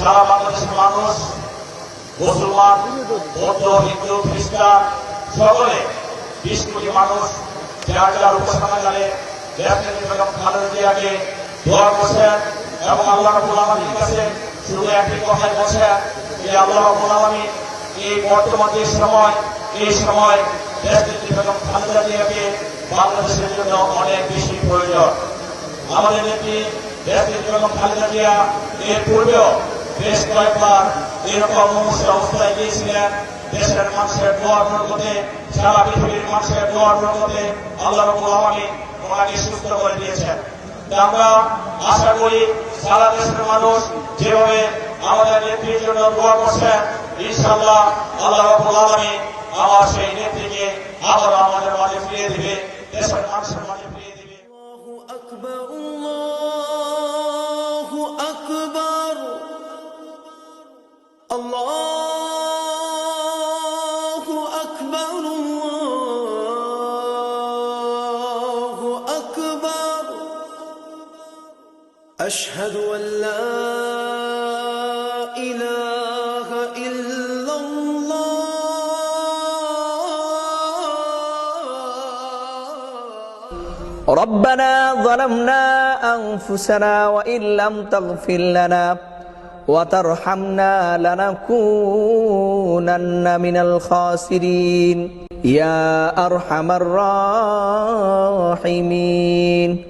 সারা বাংলাদেশের মানুষ, মুসলমান, বৌদ্ধ, হিন্দু, খ্রিস্টান, সকলে বিশ কোটি মানুষ যার যার দেশের বেগম দোয়া করছেন এবং আল্লাহ আলামিনের কাছে শুধু একটি কথাই বলছেন যে, আল্লাহ আলামিন এই বর্তমান যে সময়, এই সময় দেশের বেগম খালেদা জিয়াকে বাংলাদেশের জন্য অনেক বেশি প্রয়োজন। আমাদের নেত্রী দেশের বেগম খালেদা জিয়া এর পূর্বেও বেশ কয়েকবার এরকম অবস্থায় গিয়েছিলেন দেশের মানুষের দোয়ার বরকতে সারা পৃথিবীর মানুষের দোয়ার বরকতে আল্লাহ রবুল আলমী ওনাকে সুস্থ করে দিয়েছেন। আমরা আশা করি সারা দেশের মানুষ যেভাবে আমাদের নেত্রীর জন্য দোয়া করছেন ইনশাল্লাহ আল্লাহ রবুল আলমী আমার সেই নেত্রীকে আবার আমাদের মাঝে ফিরিয়ে দিবে, দেশের মানুষের মাঝে ফিরিয়ে দিবে। আকবর। الله أكبر الله أكبر أشهد أن لا إله إلا الله ربنا ظلمنا أنفسنا وإن لم تغفر لنا وترحمنا لنكونن من الخاسرين يا أرحم الراحمين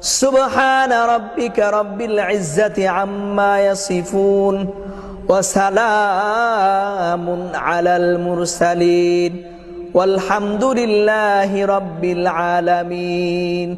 سبحان ربك رب العزة عما يصفون وسلام على المرسلين والحمد لله رب العالمين